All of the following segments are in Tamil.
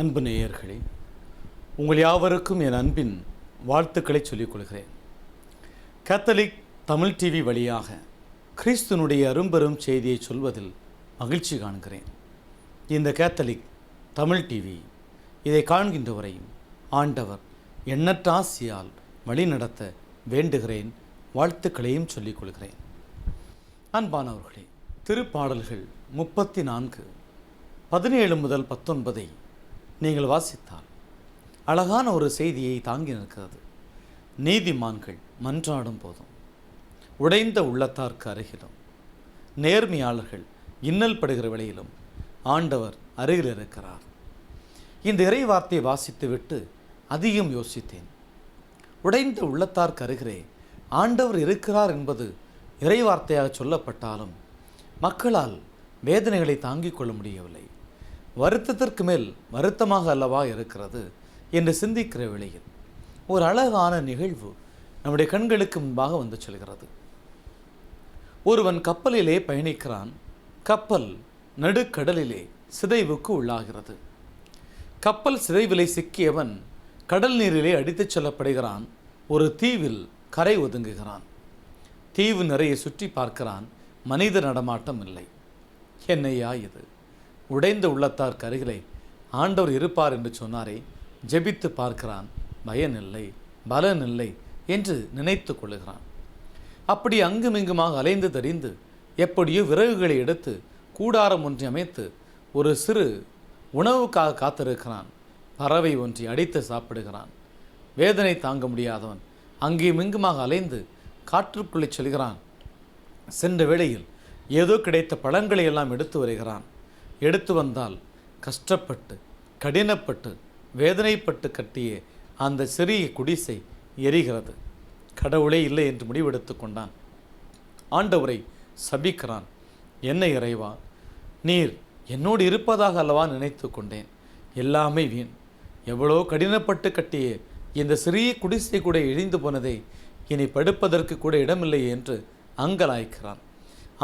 அன்பு நேயர்களே உங்கள் யாவருக்கும் என் அன்பின் வாழ்த்துக்களை சொல்லிக் கொள்கிறேன். கேத்தலிக் தமிழ் டிவி வழியாக கிறிஸ்துனுடைய அரும்பெரும் செய்தியை சொல்வதில் மகிழ்ச்சி காண்கிறேன். இந்த கேத்தலிக் தமிழ் டிவி இதை காண்கின்றவரையும் ஆண்டவர் எண்ணற்ற ஆசியால் வழிநடத்த வேண்டுகிறேன் வாழ்த்துக்களையும் சொல்லிக் கொள்கிறேன். அன்பானவர்களே திருப்பாடல்கள் முப்பத்தி நான்கு பதினேழு முதல் பத்தொன்பதை நீங்கள் வாசித்தால். அழகான ஒரு செய்தியை தாங்கி நிற்கிறது நீதிமான்கள் மன்றாடும் போதும். உடைந்த உள்ளத்தார்க்கு அருகிலும் நேர்மையாளர்கள் இன்னல் படுகிற வழியிலும் ஆண்டவர் அருகில் இருக்கிறார் இந்த இறை வார்த்தையை வாசித்துவிட்டு அதிகம் யோசித்தேன். உடைந்த உள்ளத்தார்க்கு அருகிறே ஆண்டவர் இருக்கிறார் என்பது இறை வார்த்தையாக சொல்லப்பட்டாலும் மக்களால் வேதனைகளை தாங்கிக் கொள்ள முடியவில்லை. வருத்தத்திற்கு மேல் வருத்தமாக அல்லவா இருக்கிறது என்று சிந்திக்கிற வேளையில் ஒரு அழகான நிகழ்வு நம்முடைய கண்களுக்கு முன்பாக வந்து செல்கிறது. ஒருவன் கப்பலிலே பயணிக்கிறான். கப்பல் நடுக்கடலிலே சிதைவுக்கு உள்ளாகிறது. கப்பல் சிதைவிலை சிக்கியவன் கடல் நீரிலே அடித்துச் செல்லப்படுகிறான். ஒரு தீவில் கரை ஒதுங்குகிறான். தீவு நிறைய சுற்றி பார்க்கிறான். மனித நடமாட்டம் இல்லை. என்னையா இது? உடைந்த உள்ளத்தார் கருகிலே. ஆண்டவர் இருப்பார் என்று சொன்னாரே ஜெபித்து பார்க்கிறான் பயனில்லை பலனில்லை என்று நினைத்து கொள்ளுகிறான். அப்படி அங்குமிங்குமாக அலைந்து தெரிந்து எப்படியோ விறகுகளை எடுத்து கூடாரம் ஒன்றை அமைத்து ஒரு சிறு உணவுக்காக காத்திருக்கிறான். பறவை ஒன்றை அடித்து சாப்பிடுகிறான். வேதனை தாங்க முடியாதவன் அங்கேயும் இங்குமாக அலைந்து காற்றுக்குள்ளே செல்கிறான். சென்ற வேளையில் ஏதோ கிடைத்த பழங்களை எல்லாம் எடுத்து வருகிறான். எடுத்து வந்தால் கஷ்டப்பட்டு கடினப்பட்டு வேதனைப்பட்டு கட்டிய அந்த சிறிய குடிசை எரிகிறது. கடவுளே இல்லை என்று முடிவெடுத்து கொண்டான். ஆண்டவரை சபிக்கிறான். என்ன இறைவா நீர் என்னோடு இருப்பதாக அல்லவா நினைத்து கொண்டேன். எல்லாமே வீண். எவ்வளோ கடினப்பட்டு கட்டிய இந்த சிறிய குடிசை கூட இழிந்து போனதை இனி படுப்பதற்கு கூட இடமில்லை என்று அங்கலாய்க்கிறான்.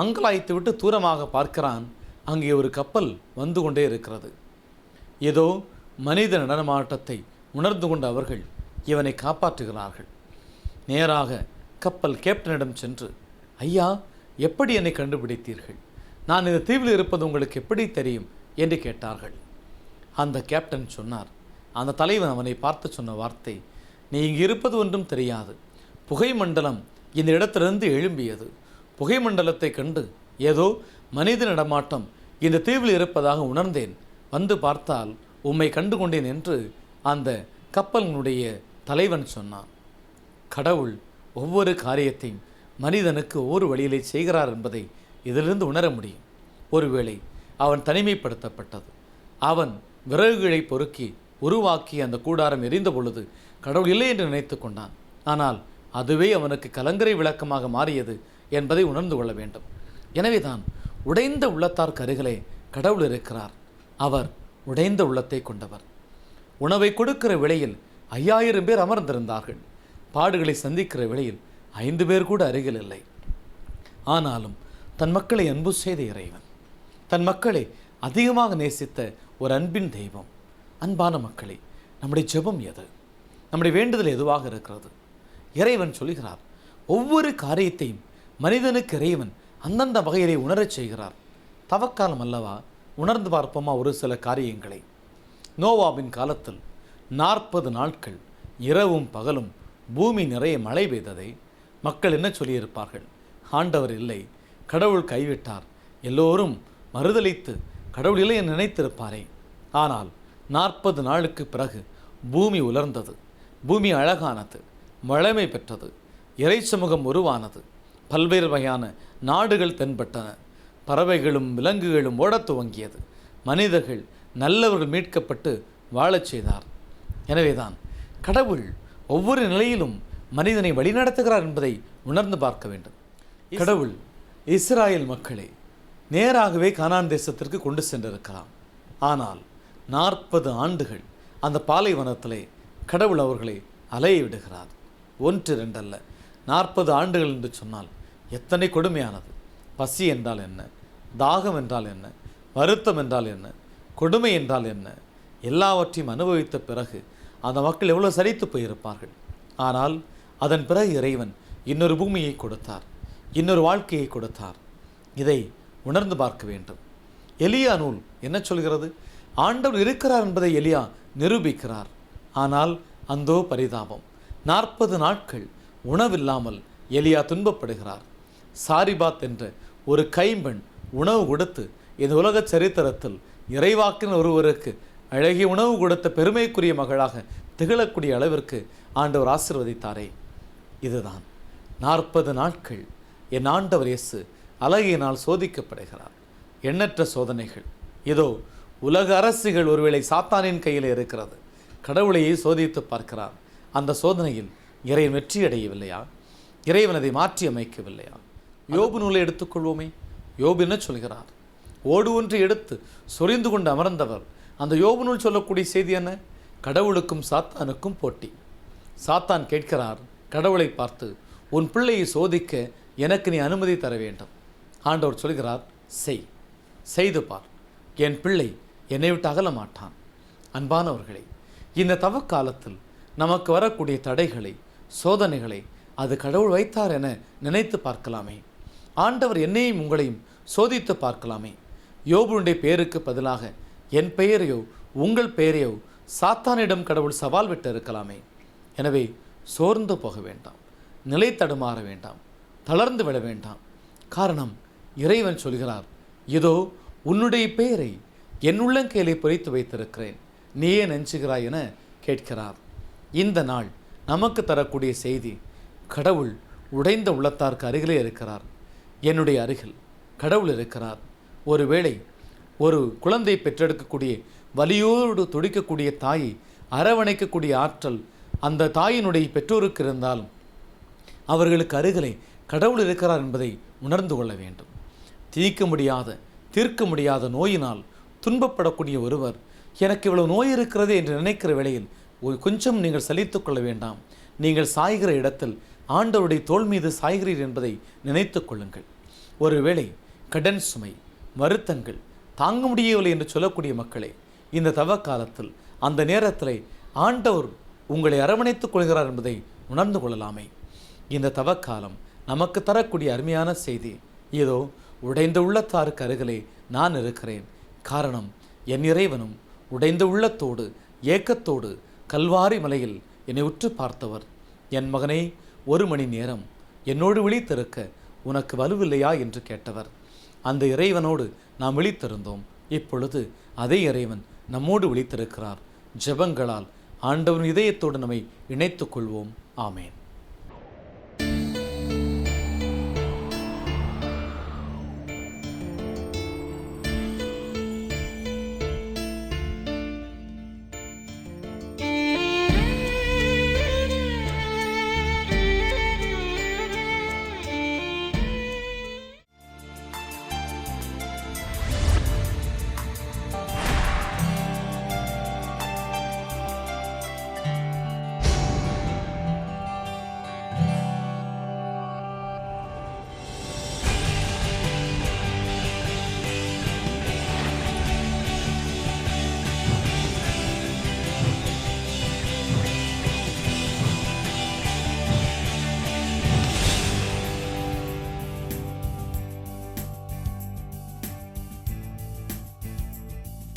அங்கலாய்த்து விட்டு தூரமாக பார்க்கிறான் அங்கே ஒரு கப்பல் வந்து கொண்டே இருக்கிறது. ஏதோ மனித நடனமாட்டத்தை உணர்ந்து கொண்ட அவர்கள் இவனை காப்பாற்றுகிறார்கள். நேராக கப்பல் கேப்டனிடம் சென்று ஐயா எப்படி என்னை கண்டுபிடித்தீர்கள்? நான் இந்த தீவில் இருப்பது உங்களுக்கு எப்படி தெரியும்? என்று கேட்டார்கள். அந்த கேப்டன் சொன்னார் அந்த தலைவன் அவனை பார்த்து சொன்ன வார்த்தை நீ இங்கு இருப்பது ஒன்றும் தெரியாது. புகை மண்டலம் இந்த இடத்திலிருந்து எழும்பியது. புகை மண்டலத்தை கண்டு ஏதோ மனித நடமாட்டம் இந்த தீவில் இருப்பதாக உணர்ந்தேன். வந்து பார்த்தால் உம்மை கண்டு கொண்டேன் என்று அந்த கப்பலினுடைய தலைவன் சொன்னான். கடவுள் ஒவ்வொரு காரியத்தையும் மனிதனுக்கு ஒவ்வொரு வழியிலே செய்கிறார் என்பதை இதிலிருந்து உணர முடியும். ஒருவேளை அவன் தனிமைப்படுத்தப்பட்டது. அவன் விறகுகளை பொறுக்கி உருவாக்கி அந்த கூடாரம் எரிந்த பொழுது கடவுள் இல்லை என்று நினைத்து கொண்டான். ஆனால் அதுவே அவனுக்கு கலங்கரை விளக்கமாக மாறியது என்பதை உணர்ந்து கொள்ள வேண்டும். எனவேதான் உடைந்த உள்ளத்தார் கருகிலே கடவுள் இருக்கிறார். அவர் உடைந்த உள்ளத்தை கொண்டவர். உணவை கொடுக்கிற விலையில் ஐயாயிரம் பேர் அமர்ந்திருந்தார்கள். பாடுகளை சந்திக்கிற விலையில் ஐந்து பேர் கூட அருகில் இல்லை. ஆனாலும் தன் மக்களை அன்பு செய்த இறைவன் தன் மக்களை அதிகமாக நேசித்த ஒரு அன்பின் தெய்வம் அன்பான மக்களை நம்முடைய ஜெபம் எது? நம்முடைய வேண்டுதல் எதுவாக இருக்கிறது? இறைவன் சொல்கிறார் ஒவ்வொரு காரியத்தையும் மனிதனுக்கு இறைவன் அந்தந்த வகையிலே உணரச் செய்கிறார். தவக்காலம் அல்லவா? உணர்ந்து பார்ப்போமா ஒரு சில காரியங்களை? நோவாவின் காலத்தில் நாற்பது நாட்கள் இரவும் பகலும் பூமி நிறைய மழை பெய்ததை மக்கள் என்ன சொல்லியிருப்பார்கள்? ஆண்டவர் இல்லை கடவுள் கைவிட்டார். எல்லோரும் மறுதலித்து கடவுள் இல்லை என்று நினைத்திருப்பாரே. ஆனால் நாற்பது நாளுக்கு பிறகு பூமி உலர்ந்தது. பூமி அழகானது வளமை பெற்றது இறை சமூகம் உருவானது. பல்வேறு வகையான நாடுகள் தென்பட்டன. பறவைகளும் விலங்குகளும் ஓடத் துவங்கியது. மனிதர்கள் நல்லவர்கள் மீட்கப்பட்டு வாழச் செய்தார். எனவேதான் கடவுள் ஒவ்வொரு நிலையிலும் மனிதனை வழிநடத்துகிறார் என்பதை உணர்ந்து பார்க்க வேண்டும். கடவுள் இஸ்ராயேல் மக்களை நேராகவே கானான் தேசத்திற்கு கொண்டு சென்றிருக்கலாம். ஆனால் நாற்பது ஆண்டுகள் அந்த பாலைவனத்திலே கடவுள் அவர்களை அலைய விடுகிறார். ஒன்று ரெண்டல்ல நாற்பது ஆண்டுகள் என்று சொன்னால் எத்தனை கொடுமையானது. பசி என்றால் என்ன? தாகம் என்றால் என்ன? வருத்தம் என்றால் என்ன? கொடுமை என்றால் என்ன? எல்லாவற்றையும் அனுபவித்த பிறகு அந்த மக்கள் எவ்வளோ சரித்து போயிருப்பார்கள். ஆனால் அதன் பிறகு இறைவன் இன்னொரு பூமியை கொடுத்தார். இன்னொரு வாழ்க்கையை கொடுத்தார். இதை உணர்ந்து பார்க்க வேண்டும். எலியா நூல் என்ன சொல்கிறது? ஆண்டவர் இருக்கிறார் என்பதை எலியா நிரூபிக்கிறார். ஆனால் அந்தோ பரிதாபம். நாற்பது நாட்கள் உணவில்லாமல் எலியா துன்பப்படுகிறார். சாரிபாத் என்ற ஒரு கைம்பெண் உணவு கொடுத்து இந்த உலக சரித்திரத்தில் இறைவாக்கின் ஒருவருக்கு அழகிய உணவு கொடுத்த பெருமைக்குரிய மகளாக திகழக்கூடிய அளவிற்கு ஆண்டவர் ஆசிர்வதித்தாரே. இதுதான். நாற்பது நாட்கள் என் ஆண்டவர் இயேசு அழகியினால் சோதிக்கப்படுகிறார். எண்ணற்ற சோதனைகள். இதோ உலக அரசுகள் ஒருவேளை சாத்தானின் கையில் இருக்கிறது. கடவுளையே சோதித்து பார்க்கிறார். அந்த சோதனையில் இறைவன் வெற்றி அடையவில்லையா இறைவன் அதை மாற்றி அமைக்கவில்லையா யோபு நூலை எடுத்துக்கொள்வோமே. யோபு என்ன சொல்கிறார்? ஓடு ஒன்று எடுத்து சொரிந்து கொண்டு அமர்ந்தவர். அந்த யோபு நூல் சொல்லக்கூடிய செய்தி என்ன? கடவுளுக்கும் சாத்தானுக்கும் போட்டி. சாத்தான் கேட்கிறார் கடவுளை பார்த்து உன் பிள்ளையை சோதிக்க எனக்கு நீ அனுமதி தர வேண்டும். ஆண்டவர் சொல்கிறார் செய். செய்து பார். என் பிள்ளை என்னை விட்டு அகல மாட்டான். அன்பானவர்களே இந்த தவக்காலத்தில் நமக்கு வரக்கூடிய தடைகளை சோதனைகளை அது கடவுள் வைத்தார் என நினைத்து பார்க்கலாமே. ஆண்டவர் என்னையும் உங்களையும் சோதித்து பார்க்கலாமே. யோபுனுடைய பெயருக்கு பதிலாக என் பெயரையோ உங்கள் பெயரையோ சாத்தானிடம் கடவுள் சவால் விட்டு இருக்கலாமே. எனவே சோர்ந்து போக வேண்டாம். நிலை தடுமாற வேண்டாம். தளர்ந்து விட வேண்டாம். காரணம் இறைவன் சொல்கிறார் இதோ உன்னுடைய பெயரை என் உள்ளங்கையிலே பொறித்து வைத்திருக்கிறேன். நீயே நெஞ்சுகிறாய் என கேட்கிறார். இந்த நாள் நமக்கு தரக்கூடிய செய்தி கடவுள் உடைந்த உள்ளத்தாருக்கு அருகிலே இருக்கிறார். என்னுடைய அருகில் கடவுள் இருக்கிறார். ஒருவேளை ஒரு குழந்தை பெற்றெடுக்கக்கூடிய வலியோடு துடிக்கக்கூடிய தாயை அரவணைக்கக்கூடிய ஆற்றல் அந்த தாயினுடைய பெற்றோருக்கு இருந்தாலும் அவர்களுக்கு அருகிலே கடவுள் இருக்கிறார் என்பதை உணர்ந்து கொள்ள வேண்டும். தீர்க்க முடியாத தீர்க்க முடியாத நோயினால் துன்பப்படக்கூடிய ஒருவர் எனக்கு இவ்வளவு நோய் இருக்கிறது என்று நினைக்கிற வேளையில் ஒரு கொஞ்சம் நீங்கள் சலித்து கொள்ள வேண்டாம். நீங்கள் சாய்கிற இடத்தில் ஆண்டவருடைய தோள் மீது சாய்கிறீர் என்பதை நினைத்து கொள்ளுங்கள். ஒருவேளை கடன் சுமை வருத்தங்கள் தாங்க முடியவில்லை என்று சொல்லக்கூடிய மக்களே இந்த தவ காலத்தில் அந்த நேரத்தில் ஆண்டவர் உங்களை அரவணைத்துக் கொள்கிறார் என்பதை உணர்ந்து கொள்ளலாமே. இந்த தவக்காலம் நமக்கு தரக்கூடிய அருமையான செய்தி இதோ உடைந்த உள்ளத்தாருக்கு அருகிலே நான் இருக்கிறேன். காரணம் என் இறைவனும் உடைந்த உள்ளத்தோடு ஏக்கத்தோடு கல்வாரி மலையில் என்னை உற்று பார்த்தவர். என் மகனே ஒரு மணி நேரம் என்னோடு விழித்திருக்க உனக்கு வலுவில்லையா என்று கேட்டவர். அந்த இறைவனோடு நாம் விழித்திருந்தோம். இப்பொழுது அதே இறைவன் நம்மோடு விழித்திருக்கிறார். ஜெபங்களால் ஆண்டவன் இதயத்தோடு நம்மை இணைத்துக் கொள்வோம். ஆமேன்.